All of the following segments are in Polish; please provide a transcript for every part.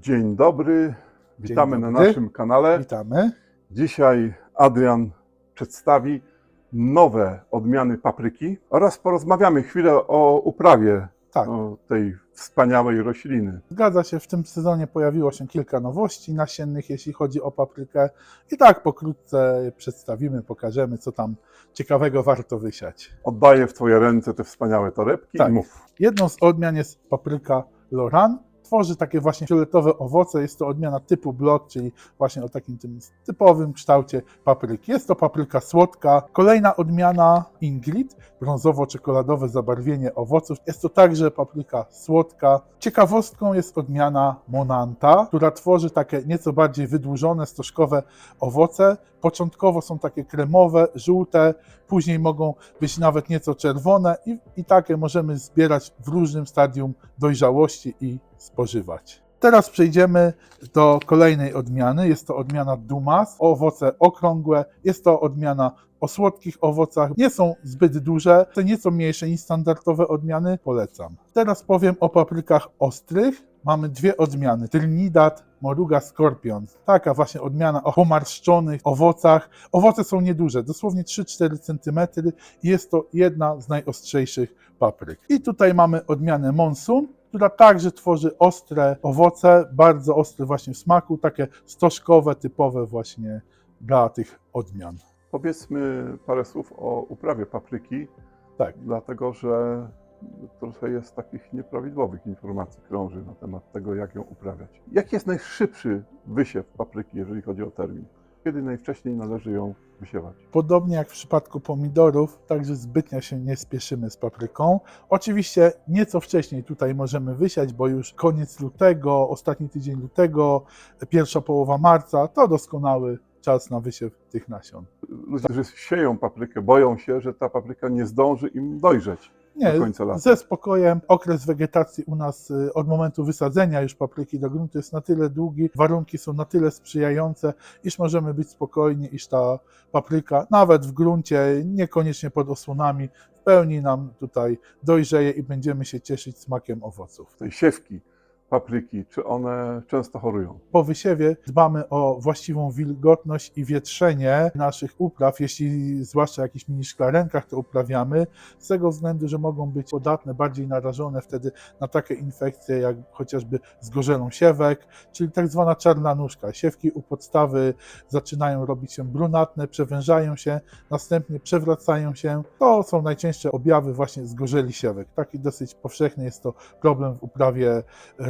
Dzień dobry, witamy na dobry. naszym kanale. Witamy. Dzisiaj Adrian przedstawi nowe odmiany papryki oraz porozmawiamy chwilę o uprawie Tak, o tej wspaniałej rośliny. zgadza się, w tym sezonie pojawiło się kilka nowości nasiennych, jeśli chodzi o paprykę. I tak pokrótce przedstawimy, pokażemy, co tam ciekawego warto wysiać. Oddaję w Twoje ręce te wspaniałe torebki Tak. i mów. Jedną z odmian jest papryka Loran. Tworzy takie właśnie fioletowe owoce. Jest to odmiana typu blok, czyli właśnie o takim tym typowym kształcie papryki. Jest to papryka słodka. Kolejna odmiana Ingrid, brązowo-czekoladowe zabarwienie owoców. Jest to także papryka słodka. Ciekawostką jest odmiana Monanta, która tworzy takie nieco bardziej wydłużone, stożkowe owoce. Początkowo są takie kremowe, żółte, później mogą być nawet nieco czerwone i, i takie możemy zbierać w różnym stadium dojrzałości i spożywać. Teraz przejdziemy do kolejnej odmiany. Jest to odmiana Dumas, owoce okrągłe. Jest to odmiana o słodkich owocach. Nie są zbyt duże, te nieco mniejsze niż standardowe odmiany. Polecam. Teraz powiem o paprykach ostrych. Mamy dwie odmiany. Trinidad Moruga Scorpion. Taka właśnie odmiana o pomarszczonych owocach. Owoce są nieduże, dosłownie 3-4 cm jest to jedna z najostrzejszych papryk. I tutaj mamy odmianę Monsoon, która także tworzy ostre owoce, bardzo ostre właśnie w smaku, takie stożkowe, typowe właśnie dla tych odmian. Powiedzmy parę słów o uprawie papryki, Tak. dlatego że trochę jest takich nieprawidłowych informacji krąży na temat tego, jak ją uprawiać. Jaki jest najszybszy wysiew papryki, jeżeli chodzi o termin? Kiedy najwcześniej należy ją wysiewać? Podobnie jak w przypadku pomidorów, także zbytnio się nie spieszymy z papryką. Oczywiście nieco wcześniej tutaj możemy wysiać, bo już koniec lutego, ostatni tydzień lutego, pierwsza połowa marca to doskonały czas na wysiew tych nasion. Ludzie, którzy sieją paprykę, boją się, że ta papryka nie zdąży im dojrzeć Nie, do końca lata. ze spokojem. Okres wegetacji u nas y, od momentu wysadzenia już papryki do gruntu jest na tyle długi, warunki są na tyle sprzyjające, iż możemy być spokojni, iż ta papryka nawet w gruncie, niekoniecznie pod osłonami, w pełni nam tutaj dojrzeje i będziemy się cieszyć smakiem owoców. Tej siewki papryki, czy one często chorują? Po wysiewie dbamy o właściwą wilgotność i wietrzenie naszych upraw. Jeśli zwłaszcza jakichś mini szklarenkach to uprawiamy, z tego względu, że mogą być podatne, bardziej narażone wtedy na takie infekcje jak chociażby zgorzelą siewek, czyli tak zwana czarna nóżka. Siewki u podstawy zaczynają robić się brunatne, przewężają się, następnie przewracają się. To są najczęstsze objawy właśnie zgorzeli siewek. Taki dosyć powszechny jest to problem w uprawie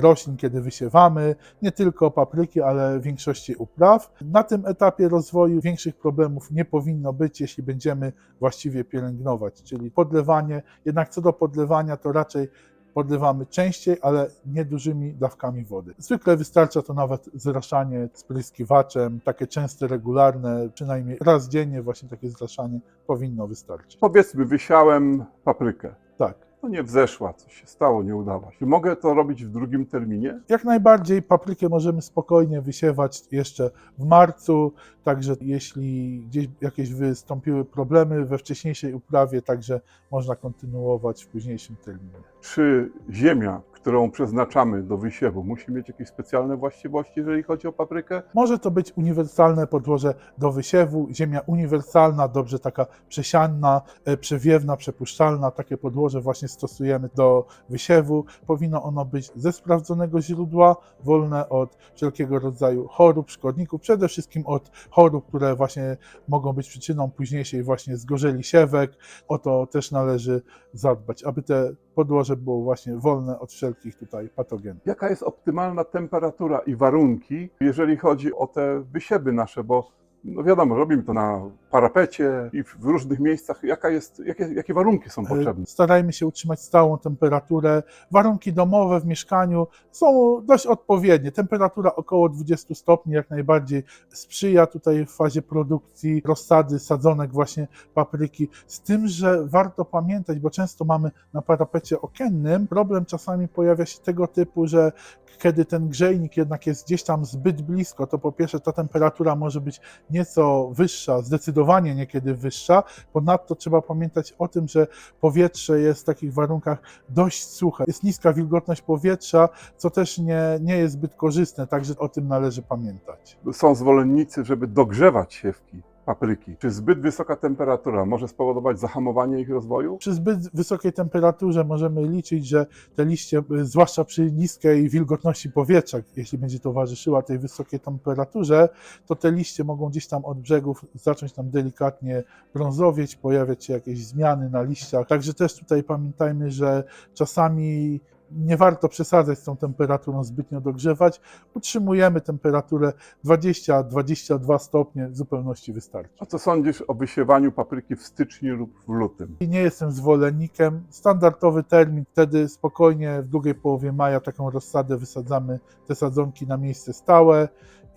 roślin, kiedy wysiewamy, nie tylko papryki, ale większości upraw. Na tym etapie rozwoju większych problemów nie powinno być, jeśli będziemy właściwie pielęgnować, czyli podlewanie. Jednak co do podlewania, to raczej podlewamy częściej, ale niedużymi dawkami wody. Zwykle wystarcza to nawet zraszanie spryskiwaczem, takie częste, regularne, przynajmniej raz dziennie właśnie takie zraszanie powinno wystarczyć. Powiedzmy, wysiałem paprykę. Tak. No nie wzeszła, coś się stało, nie udała się. Mogę to robić w drugim terminie? Jak najbardziej paprykę możemy spokojnie wysiewać jeszcze w marcu, także jeśli gdzieś jakieś wystąpiły problemy we wcześniejszej uprawie, także można kontynuować w późniejszym terminie. Czy ziemia, którą przeznaczamy do wysiewu, musi mieć jakieś specjalne właściwości, jeżeli chodzi o paprykę? Może to być uniwersalne podłoże do wysiewu, ziemia uniwersalna, dobrze taka przesianna, e, przewiewna, przepuszczalna, takie podłoże właśnie stosujemy do wysiewu. Powinno ono być ze sprawdzonego źródła, wolne od wszelkiego rodzaju chorób, szkodników, przede wszystkim od chorób, które właśnie mogą być przyczyną późniejszej właśnie zgorzeli siewek. O to też należy zadbać, aby te podłoże było właśnie wolne od wszelkich tutaj patogenów. Jaka jest optymalna temperatura i warunki, jeżeli chodzi o te wysiewy nasze, bo no wiadomo, robimy to na parapecie i w różnych miejscach. Jaka jest, jakie, jakie warunki są potrzebne? Starajmy się utrzymać stałą temperaturę. Warunki domowe w mieszkaniu są dość odpowiednie. Temperatura około 20 stopni jak najbardziej sprzyja tutaj w fazie produkcji rozsady, sadzonek właśnie papryki. Z tym, że warto pamiętać, bo często mamy na parapecie okiennym, problem czasami pojawia się tego typu, że kiedy ten grzejnik jednak jest gdzieś tam zbyt blisko, to po pierwsze ta temperatura może być nieco wyższa, zdecydowanie niekiedy wyższa. Ponadto trzeba pamiętać o tym, że powietrze jest w takich warunkach dość suche. Jest niska wilgotność powietrza, co też nie, nie jest zbyt korzystne, także o tym należy pamiętać. Są zwolennicy, żeby dogrzewać siewki papryki. Czy zbyt wysoka temperatura może spowodować zahamowanie ich rozwoju? Przy zbyt wysokiej temperaturze możemy liczyć, że te liście, y, zwłaszcza przy niskiej wilgotności powietrza, jeśli będzie towarzyszyła tej wysokiej temperaturze, to te liście mogą gdzieś tam od brzegów zacząć tam delikatnie brązowieć, pojawiać się jakieś zmiany na liściach. Także też tutaj pamiętajmy, że czasami nie warto przesadzać z tą temperaturą, zbytnio dogrzewać. Utrzymujemy temperaturę 20-22 stopnie, w zupełności wystarczy. A co sądzisz o wysiewaniu papryki w styczniu lub w lutym? Nie jestem zwolennikiem. Standardowy termin, wtedy spokojnie w drugiej połowie maja taką rozsadę wysadzamy te sadzonki na miejsce stałe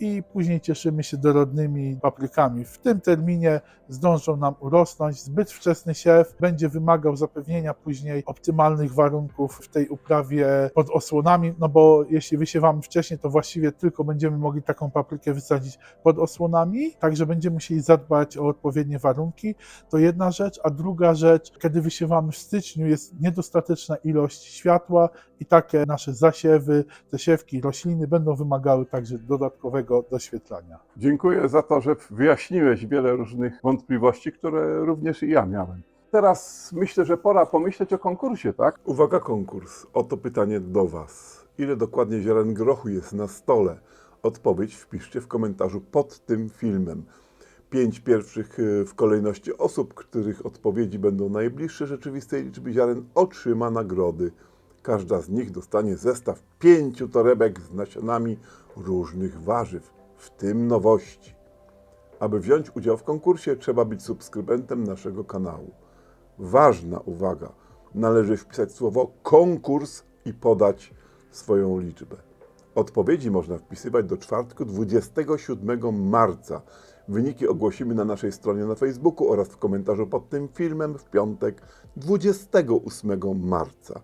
i później cieszymy się dorodnymi paprykami. W tym terminie zdążą nam urosnąć. Zbyt wczesny siew będzie wymagał zapewnienia później optymalnych warunków w tej uprawie pod osłonami, no bo jeśli wysiewamy wcześniej, to właściwie tylko będziemy mogli taką paprykę wysadzić pod osłonami, także będziemy musieli zadbać o odpowiednie warunki. To jedna rzecz, a druga rzecz, kiedy wysiewamy w styczniu, jest niedostateczna ilość światła i takie nasze zasiewy, te siewki, rośliny będą wymagały także dodatkowego doświetlania. Dziękuję za to, że wyjaśniłeś wiele różnych wątpliwości, które również i ja miałem. Teraz myślę, że pora pomyśleć o konkursie, tak? Uwaga, konkurs. Oto pytanie do Was. Ile dokładnie ziaren grochu jest na stole? Odpowiedź wpiszcie w komentarzu pod tym filmem. Pięć pierwszych y, w kolejności osób, których odpowiedzi będą najbliższe rzeczywistej liczby ziaren, otrzyma nagrody. Każda z nich dostanie zestaw pięciu torebek z nasionami różnych warzyw, w tym nowości. Aby wziąć udział w konkursie, trzeba być subskrybentem naszego kanału. Ważna uwaga, należy wpisać słowo konkurs i podać swoją liczbę. Odpowiedzi można wpisywać do czwartku 27 marca. Wyniki ogłosimy na naszej stronie na Facebooku oraz w komentarzu pod tym filmem w piątek 28 marca.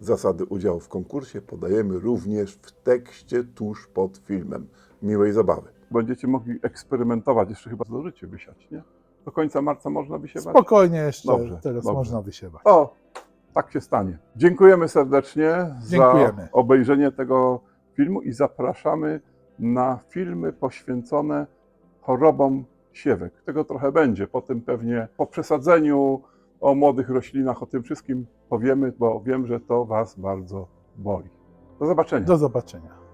Zasady udziału w konkursie podajemy również w tekście tuż pod filmem. Miłej zabawy. Będziecie mogli eksperymentować, jeszcze chyba zdążycie wysiać, nie? Do końca marca można wysiewać? Spokojnie jeszcze Dobrze, teraz dobrze. można wysiewać. O, tak się stanie. Dziękujemy serdecznie Dziękujemy. za obejrzenie tego filmu i zapraszamy na filmy poświęcone chorobom siewek. Tego trochę będzie. Potem pewnie po przesadzeniu o młodych roślinach, o tym wszystkim powiemy, bo wiem, że to Was bardzo boli. Do zobaczenia. Do zobaczenia.